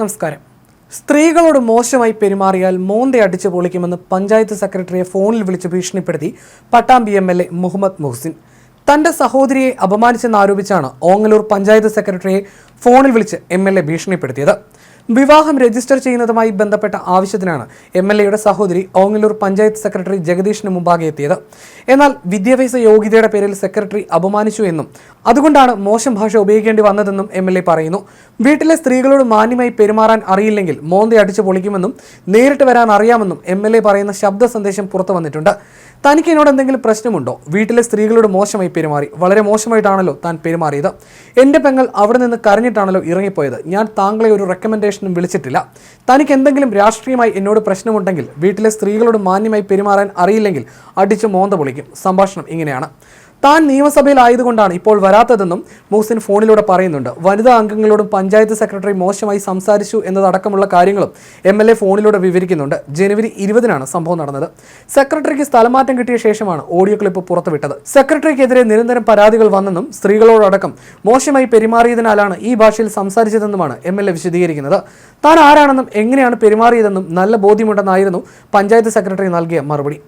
നമസ്കാരം. സ്ത്രീകളോട് മോശമായി പെരുമാറിയാൽ മോന്തെ അടിച്ചു പൊളിക്കുമെന്ന് പഞ്ചായത്ത് സെക്രട്ടറിയെ ഫോണിൽ വിളിച്ച് ഭീഷണിപ്പെടുത്തി Pattambi M L A Muhammad Muhsin. തന്റെ സഹോദരിയെ അപമാനിച്ചെന്നാരോപിച്ചാണ് ഓങ്ങലൂർ പഞ്ചായത്ത് സെക്രട്ടറിയെ ഫോണിൽ വിളിച്ച് എം എൽ എ ഭീഷണിപ്പെടുത്തിയത്. വിവാഹം രജിസ്റ്റർ ചെയ്യുന്നതുമായി ബന്ധപ്പെട്ട ആവശ്യത്തിനാണ് എം എൽ എയുടെ സഹോദരി ഓങ്ങല്ലൂർ പഞ്ചായത്ത് സെക്രട്ടറി ജഗദീഷിന് മുമ്പാകെ എത്തിയത്. എന്നാൽ വിദ്യാഭ്യാസ യോഗ്യതയുടെ പേരിൽ സെക്രട്ടറി അപമാനിച്ചു എന്നും അതുകൊണ്ടാണ് മോശം ഭാഷ ഉപയോഗിക്കേണ്ടി വന്നതെന്നും എം പറയുന്നു. വീട്ടിലെ സ്ത്രീകളോട് മാന്യമായി പെരുമാറാൻ അറിയില്ലെങ്കിൽ മോന്തി അടിച്ചു പൊളിക്കുമെന്നും നേരിട്ട് വരാൻ അറിയാമെന്നും എം പറയുന്ന ശബ്ദ സന്ദേശം പുറത്തു വന്നിട്ടുണ്ട്. തനിക്ക് എന്നോട് എന്തെങ്കിലും പ്രശ്നമുണ്ടോ? വീട്ടിലെ സ്ത്രീകളോട് മോശമായി പെരുമാറി. വളരെ മോശമായിട്ടാണല്ലോ താൻ പെരുമാറിയത്. എന്റെ പെങ്ങൾ അവിടെ നിന്ന് കരഞ്ഞിട്ടാണല്ലോ ഇറങ്ങിപ്പോയത്. ഞാൻ താങ്കളെ ഒരു റെക്കമെൻഡേഷനും വിളിച്ചിട്ടില്ല. തനിക്ക് എന്തെങ്കിലും രാഷ്ട്രീയമായി എന്നോട് പ്രശ്നമുണ്ടെങ്കിൽ വീട്ടിലെ സ്ത്രീകളോട് മാന്യമായി പെരുമാറാൻ അറിയില്ലെങ്കിൽ അടിച്ചു മോന്ത പൊളിക്കും. സംഭാഷണം ഇങ്ങനെയാണ്. താൻ നിയമസഭയിലായതുകൊണ്ടാണ് ഇപ്പോൾ വരാത്തതെന്നും മൂസിൻ ഫോണിലൂടെ പറയുന്നുണ്ട്. വനിതാ അംഗങ്ങളോടും പഞ്ചായത്ത് സെക്രട്ടറി മോശമായി സംസാരിച്ചു എന്നതടക്കമുള്ള കാര്യങ്ങളും എം എൽ എ ഫോണിലൂടെ വിവരിക്കുന്നുണ്ട്. ജനുവരി ഇരുപതിനാണ് സംഭവം നടന്നത്. സെക്രട്ടറിക്ക് സ്ഥലമാറ്റം കിട്ടിയ ശേഷമാണ് ഓഡിയോ ക്ലിപ്പ് പുറത്തുവിട്ടത്. സെക്രട്ടറിക്കെതിരെ നിരന്തരം പരാതികൾ വന്നെന്നും സ്ത്രീകളോടടക്കം മോശമായി പെരുമാറിയതിനാലാണ് ഈ ഭാഷയിൽ സംസാരിച്ചതെന്നുമാണ് എം എൽ എ വിശദീകരിക്കുന്നത്. താൻ ആരാണെന്നും എങ്ങനെയാണ് പെരുമാറിയതെന്നും നല്ല ബോധ്യമുണ്ടെന്നായിരുന്നു പഞ്ചായത്ത് സെക്രട്ടറി നൽകിയ മറുപടി.